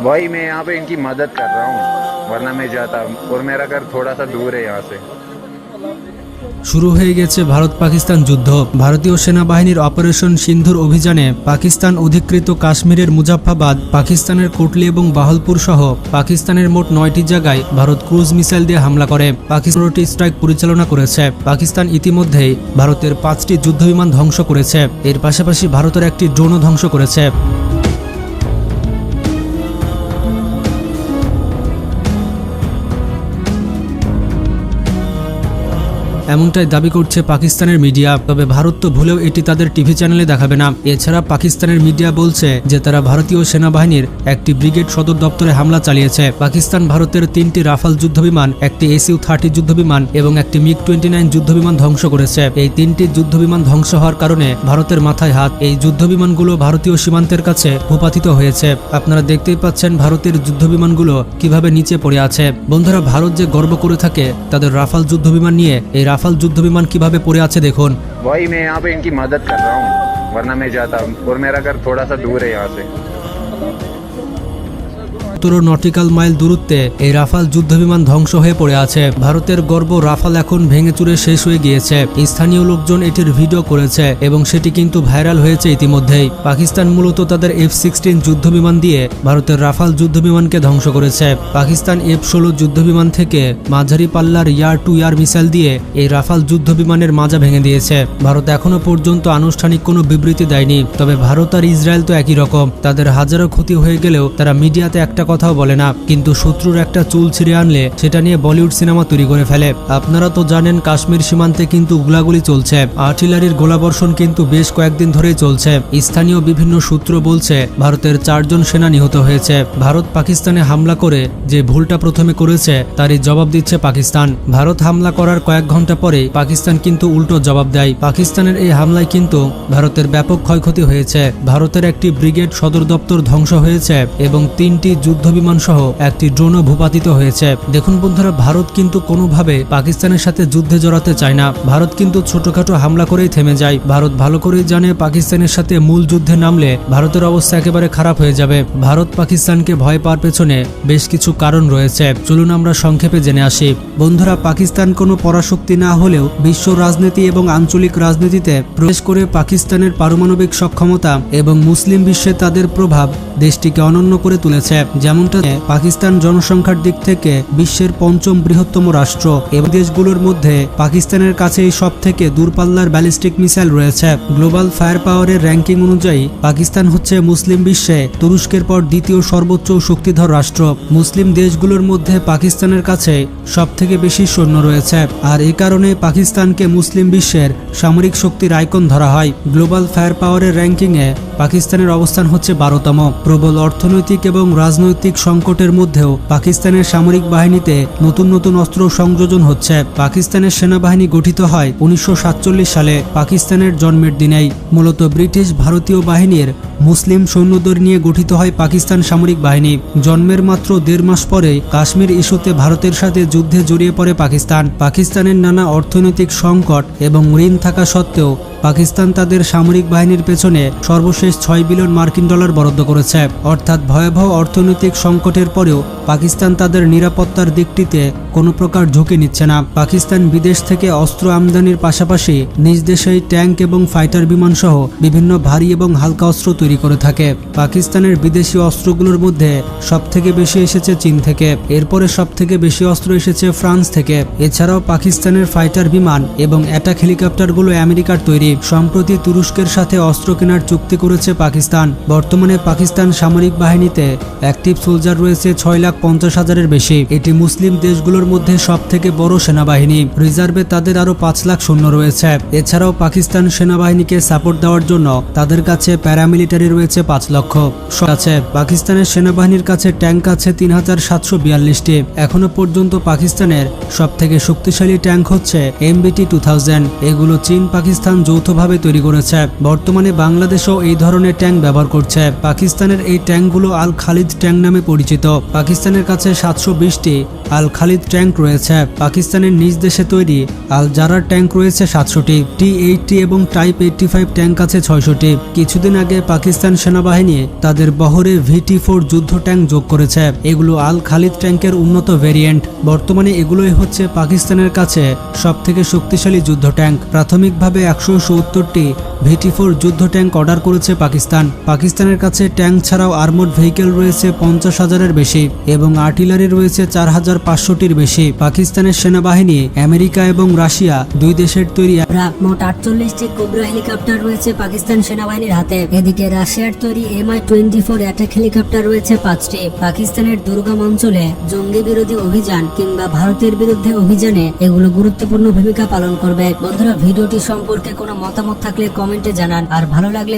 भाई मैं यहाँ पे इनकी मदद कर रहा हूँ वरना मैं जाता और मेरा घर थोड़ा सा दूर है यहाँ से শুরু হয়ে গেছে ভারত পাকিস্তান যুদ্ধ ভারতীয় সেনাবাহিনীর অপারেশন সিন্ধুর অভিযানে পাকিস্তান অধিকৃত কাশ্মীরের মুজাফফাবাদ পাকিস্তানের কোটলি এবং বাহলপুর সহ পাকিস্তানের মোট নয়টি জায়গায় ভারত ক্রুজ মিসাইল দিয়ে হামলা করে পাকিস্তান স্ট্রাইক পরিচালনা করেছে পাকিস্তান ইতিমধ্যেই ভারতের পাঁচটি যুদ্ধবিমান ধ্বংস করেছে এর পাশাপাশি ভারতের একটি ড্রোনও ধ্বংস করেছে এমনটাই দাবি করছে পাকিস্তানের মিডিয়া। তবে ভারত তো ভুলেও এটি তাদের টিভি চ্যানেলে দেখাবে না। এছাড়া পাকিস্তানের মিডিয়া বলছে যে তারা ভারতীয় সেনাবাহিনীর একটি ব্রিগেড সদর দপ্তরে হামলা চালিয়েছে। পাকিস্তান ভারতের তিনটি রাফাল যুদ্ধবিমান, একটি এসইউ থার্টি যুদ্ধবিমান এবং একটি মিগ টোয়েন্টি নাইন যুদ্ধবিমান ধ্বংস করেছে। এই তিনটি যুদ্ধবিমান ধ্বংস হওয়ার কারণে ভারতের মাথায় হাত। এই যুদ্ধবিমানগুলো ভারতীয় সীমান্তের কাছে ভূপাতিত হয়েছে। আপনারা দেখতেই পাচ্ছেন ভারতের যুদ্ধবিমানগুলো কীভাবে নিচে পড়ে আছে। বন্ধুরা, ভারত যে গর্ব করে থাকে তাদের রাফাল যুদ্ধবিমান নিয়ে, এই রাফাল যুদ্ধবিমান কিভাবে পড়ে আছে দেখুন भाई मैं यहाँ पे इनकी मदद कर रहा हूँ वरना मैं जाता और मेरा घर थोड़ा सा दूर है यहाँ से সতেরো নটিক্যাল মাইল দূরত্বে এই রাফাল যুদ্ধবিমান ধ্বংস হয়ে পড়ে আছে। ভারতের গর্ব রাফাল এখন ভেঙে চুরে শেষ হয়ে গিয়েছে। স্থানীয় লোকজন এটির ভিডিও করেছে এবং সেটি কিন্তু ভাইরাল হয়েছে ইতিমধ্যেই। পাকিস্তান মূলত তাদের এফ সিক্সটিন যুদ্ধবিমান দিয়ে ভারতের রাফাল যুদ্ধবিমানকে ধ্বংস করেছে। পাকিস্তান এফ ষোলো যুদ্ধবিমান থেকে মাঝারি পাল্লার ইয়ার টু ইয়ার মিসাইল দিয়ে এই রাফাল যুদ্ধবিমানের মাজা ভেঙে দিয়েছে। ভারত এখনও পর্যন্ত আনুষ্ঠানিক কোনো বিবৃতি দেয়নি, তবে ভারত আর ইসরায়েল তো একই রকম। তাদের হাজারো ক্ষতি হয়ে গেলেও তারা মিডিয়াতে একটা কথাও বলে না, কিন্তু শত্রুর একটা চুল ছিঁড়ে আনলে সেটা নিয়ে বলিউড সিনেমা তৈরি করে ফেলে। আপনারা তো জানেন কাশ্মীর সীমান্তে কিন্তু গোলাগুলি চলছে। আর্টিলারির গোলাবর্ষণ কিন্তু বেশ কয়েকদিন ধরেই চলছে। স্থানীয় বিভিন্ন সূত্র বলছে, ভারতের চারজন সেনা নিহত হয়েছে। ভারত পাকিস্তানে হামলা করে যে ভুলটা প্রথমে করেছে, তারই জবাব দিচ্ছে পাকিস্তান। ভারত হামলা করার কয়েক ঘণ্টা পরে পাকিস্তান কিন্তু উল্টো জবাব দেয়। পাকিস্তানের এই হামলায় কিন্তু ভারতের ব্যাপক ক্ষয়ক্ষতি হয়েছে। ভারতের একটি ব্রিগেড সদর দপ্তর ধ্বংস হয়েছে এবং তিনটি যুদ্ধবিমান সহ একটি ড্রোনও ভূপাতিত হয়েছে। দেখুন বন্ধুরা, ভারত কিন্তু কোনোভাবে পাকিস্তানের সাথে যুদ্ধে জড়াতে চায় না। ভারত কিন্তু ছোটখাটো হামলা করেই থেমে যায়। ভারত ভালো করেই জানে পাকিস্তানের সাথে মূল যুদ্ধে নামলে ভারতের অবস্থা একেবারে খারাপ হয়ে যাবে। ভারত পাকিস্তানকে ভয় পাওয়ার পেছনে বেশ কিছু কারণ রয়েছে। চলুন আমরা সংক্ষেপে জেনে আসি। বন্ধুরা, পাকিস্তান কোনো পরাশক্তি না হলেও বিশ্ব রাজনীতি এবং আঞ্চলিক রাজনীতিতে প্রবেশ করে পাকিস্তানের পারমাণবিক সক্ষমতা এবং মুসলিম বিশ্বে তাদের প্রভাব দেশটিকে অনন্য করে তুলেছে। যেমনটা পাকিস্তান জনসংখ্যার দিক থেকে বিশ্বের পঞ্চম বৃহত্তম রাষ্ট্র, এবং দেশগুলোর মধ্যে পাকিস্তানের কাছেই সব থেকে দূরপাল্লার ব্যালিস্টিক মিসাইল রয়েছে। গ্লোবাল ফায়ার পাওয়ারের র্যাঙ্কিং অনুযায়ী, পাকিস্তান হচ্ছে মুসলিম বিশ্বে তুরস্কের পর দ্বিতীয় সর্বোচ্চ শক্তিধর রাষ্ট্র। মুসলিম দেশগুলোর মধ্যে পাকিস্তানের কাছে সব থেকে বেশি সৈন্য রয়েছে, আর এ কারণে পাকিস্তানকে মুসলিম বিশ্বের সামরিক শক্তির আইকন ধরা হয়। গ্লোবাল ফায়ার পাওয়ারের র্যাঙ্কিংয়ে পাকিস্তানের অবস্থান হচ্ছে বারোতম। প্রবল অর্থনৈতিক এবং রাজনৈতিক সংকটের মধ্যেও পাকিস্তানের সামরিক বাহিনীতে নতুন নতুন অস্ত্র সংযোজন হচ্ছে। পাকিস্তানের সেনাবাহিনী গঠিত হয় উনিশশো সাতচল্লিশ সালে পাকিস্তানের জন্মের দিনেই। মূলত ব্রিটিশ ভারতীয় বাহিনীর মুসলিম সৈন্যদের নিয়ে গঠিত হয় পাকিস্তান সামরিক বাহিনী। জন্মের মাত্র দেড় মাস পরে কাশ্মীর ইস্যুতে ভারতের সাথে যুদ্ধে জড়িয়ে পড়ে পাকিস্তান। পাকিস্তানের নানা অর্থনৈতিক সংকট এবং ঋণ থাকা সত্ত্বেও পাকিস্তান তাদের সামরিক বাহিনীর পেছনে সর্বশেষ ছয় বিলিয়ন মার্কিন ডলার বরাদ্দ করেছে। অর্থাৎ ভয়াবহ অর্থনৈতিক সংকটের পরেও পাকিস্তান তাদের নিরাপত্তার দিকটিতে কোনো প্রকার ঝুঁকি নিচ্ছে না। পাকিস্তান বিদেশ থেকে অস্ত্র আমদানির পাশাপাশি নিজ দেশেই ট্যাঙ্ক এবং ফাইটার বিমান সহ বিভিন্ন ভারী এবং হালকা অস্ত্র তৈরি করে থাকে। পাকিস্তানের বিদেশি অস্ত্রগুলোর মধ্যে সব থেকে বেশি এসেছে চীন থেকে। এরপরে সব থেকে বেশি অস্ত্র এসেছে ফ্রান্স থেকে। এছাড়াও পাকিস্তানের ফাইটার বিমান এবং অ্যাটাক হেলিকপ্টারগুলো আমেরিকার তৈরি। সম্প্রতি তুরস্কের সাথে অস্ত্র কেনার চুক্তি করেছে পাকিস্তান। বর্তমানে পাকিস্তান সামরিক বাহিনীতে অ্যাক্টিভ সোলজার রয়েছে ছয় লাখ পঞ্চাশ হাজারের বেশি। এটি মুসলিম দেশগুলোর মধ্যে সব থেকে বড় সেনাবাহিনী। রিজার্ভে তাদের আরও পাঁচ লাখ সৈন্য রয়েছে। এছাড়াও পাকিস্তান সেনাবাহিনীকে সাপোর্ট দেওয়ার জন্য তাদের কাছে প্যারামিলিটারি রয়েছে পাঁচ লক্ষ। আছে। পাকিস্তানের সেনাবাহিনীর কাছে ট্যাঙ্ক আছে তিন হাজার সাতশো বিয়াল্লিশটি। এখনও পর্যন্ত পাকিস্তানের সব থেকে শক্তিশালী ট্যাঙ্ক হচ্ছে এমবিটি টু থাউজেন্ড। এগুলো চীন পাকিস্তান যৌথভাবে তৈরি করেছে। বর্তমানে বাংলাদেশও এই ধরনের ট্যাঙ্ক ব্যবহার করছে। পাকিস্তানের এই ট্যাঙ্কগুলো আল খালিদ ট্যাঙ্ক নামে পরিচিত। পাকিস্তানের কাছে সাতশো বিশটি আল খালিদ ট্যাঙ্ক রয়েছে। পাকিস্তানের নিজ দেশে তৈরি আল জারার ট্যাঙ্ক রয়েছে সাতশোটি। টি এইটটি এবং টাইপ এইটটি ফাইভ ট্যাঙ্ক আছে ছয়শটি। কিছুদিন আগে পাকিস্তান সেনাবাহিনী তাদের বহরে ভিটি ফোর যুদ্ধ ট্যাঙ্ক যোগ করেছে। এগুলো আল খালিদ ট্যাঙ্কের উন্নত ভেরিয়েন্ট। বর্তমানে এগুলোই হচ্ছে পাকিস্তানের কাছে সব থেকে শক্তিশালী যুদ্ধ ট্যাঙ্ক। প্রাথমিকভাবে একশো সত্তরটি ভিটি ফোর যুদ্ধ ট্যাঙ্ক অর্ডার করেছে পাকিস্তান। পাকিস্তানের কাছে ট্যাঙ্ক ছাড়াও আর্মড ভেহিকেল রয়েছে পঞ্চাশ হাজারের বেশি এবং আর্টিলারি রয়েছে চার হাজার পাঁচশোটির বেশি। পাকিস্তানের সেনাবাহিনী, আমেরিকা এবং রাশিয়া দুই দেশের তৈরি মোট আটচল্লিশটি কোবরা হেলিকপ্টার রয়েছে পাকিস্তান সেনাবাহিনীর হাতে। এদিকে রাশিয়ার তৈরি M I twenty four attack helicopter রয়েছে পাঁচটি। পাকিস্তানের দুর্গম অঞ্চলে জঙ্গি বিরোধী অভিযান কিংবা ভারতের বিরুদ্ধে অভিযানে এগুলো গুরুত্বপূর্ণ ভূমিকা পালন করবে। বন্ধুরা, ভিডিওটি সম্পর্কে কোনো মতামত থাকলে কমেন্টে জানান। আর ভালো লাগলে